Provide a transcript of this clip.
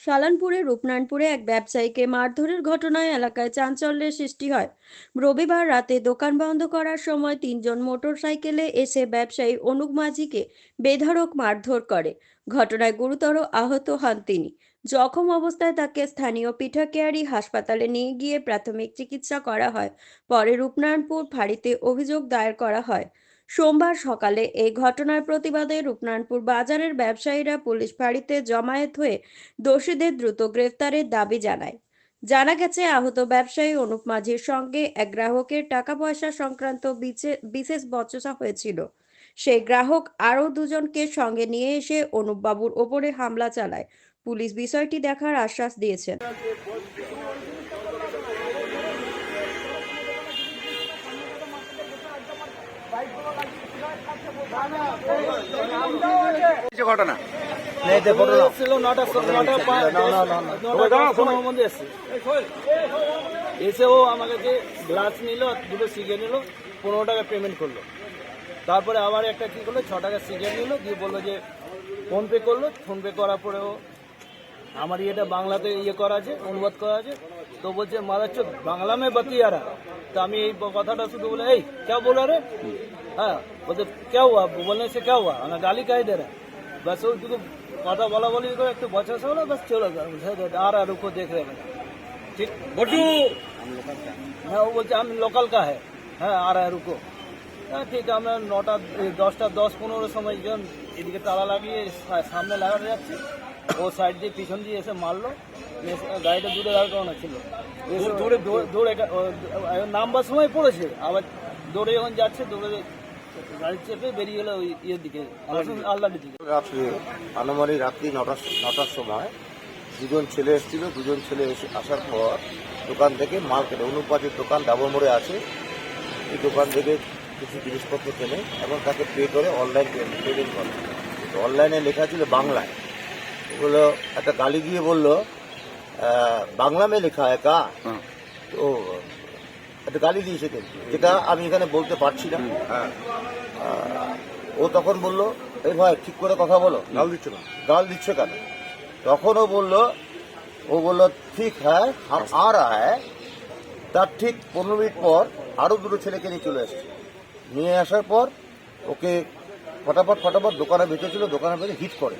সালানপুরে রূপনারায়ণপুরে এক ব্যবসায়ীকে মারধরের ঘটনায় এলাকায় চাঞ্চল্যের সৃষ্টি হয়। রবিবার রাতে দোকান বন্ধ করার সময় তিনজন মোটরসাইকেলে এসে ব্যবসায়ী অনুপ মাঝিকে বেধড়ক মারধর করে। ঘটনায় গুরুতর আহত হন তিনি। জখম অবস্থায় তাকে স্থানীয় পিঠাকেয়ারি হাসপাতালে নিয়ে গিয়ে প্রাথমিক চিকিৎসা করা হয়। পরে রূপনারায়ণপুর ফাঁড়িতে অভিযোগ দায়ের করা হয়। সোমবার সকালে এই ঘটনার প্রতিবাদে রূপনারায়ণপুর বাজারের ব্যবসায়ীরা পুলিশ ফাঁড়িতে জমায়েত হয়ে দোষীদের দ্রুত গ্রেফতারের দাবি জানায়। জানা গেছে, আহত ব্যবসায়ী অনুপ মাঝির সঙ্গে এক গ্রাহকের টাকা পয়সা সংক্রান্ত বিশেষ বচসা হয়েছিল। সেই গ্রাহক আরও দুজনকে সঙ্গে নিয়ে এসে অনুপবাবুর ওপরে হামলা চালায়। পুলিশ বিষয়টি দেখার আশ্বাস দিয়েছেন। ঘটনা। ছিল নটা নটা এসে ও আমাকে গ্লাস নিল আর দুটো সিগারেট নিল পনেরো টাকা পেমেন্ট করল। তারপরে আবার একটা কি করল ছ টাকা সিগারেট নিল দিয়ে বলল যে ফোনপে করল। ফোনপে করার পরে ও আমার ইয়েটা বাংলাতে ইয়ে করা আছে অনুবাদ করা আছে। তো বলছে মাদার চোদ বাংলা মে বতিয়া रहा তো আমি এই কথাটা শুধু বলে এই क्या बोला रे হ্যাঁ বলছে क्या हुआ बोलने से क्या हुआ हमें गाली काहे दे रहा है बस वो শুধু কথা বলা বলি করে একটু বছর হলো বাস চলে গেল আর আর রুকো দেখ রে ঠিক বটু হ্যাঁ ও বলছে আমি লোকাল কা হ্যাঁ হ্যাঁ আর আর রুকো হ্যাঁ ঠিক আছে, আমরা নটা এই দশটা দশ পনেরো সময় যখন এদিকে তালা লাগিয়ে সা- সামনে লাগাতে যাচ্ছে ও সাইড দিয়ে পিছন দিয়ে এসে মারলো এসে গাড়িটা দূরে দাঁড় করানো ছিল। এসে দৌড়ে নামবার সময় পড়েছে। আবার দৌড়ে যখন যাচ্ছে দৌড়ে গাড়ি চেপে বেরিয়ে গেলো ওই ইয়ের দিকে আল্লাহর দিকে। রাত্রি আনুমানিক রাত্রি নটার নটার সময় দুজন ছেলে এসেছিল। দুজন ছেলে এসে আসার পর দোকান থেকে মাল কেনে অনুপাতের দোকান ডাবর মোড়ে আছে। এই দোকান থেকে কিছু জিনিসপত্র কেনে এবং তাকে পে করে অনলাইন পেমেন্ট করে। অনলাইনে লেখা ছিল বাংলায়। এগুলো একটা গালি দিয়ে বলল বাংলা মে লেখা একা হ্যাঁ। তো একটা গালি দিয়েছে যেটা আমি এখানে বলতে পারছি না। হ্যাঁ। ও তখন বলল এই ভাই ঠিক করে কথা বলো। গাল দিচ্ছে না। গাল দিচ্ছে কেন? তখন ও বলল ও বলল ঠিক হ্যাঁ আর আ হ্যাঁ তার ঠিক পনেরো মিনিট পর আরও দুটো ছেলেকে নিয়ে চলে এসেছে নিয়ে আসার পর ওকে ফটাফট ফটাফট দোকানে বেঁচেছিল দোকানে বেঁচে হিট করে।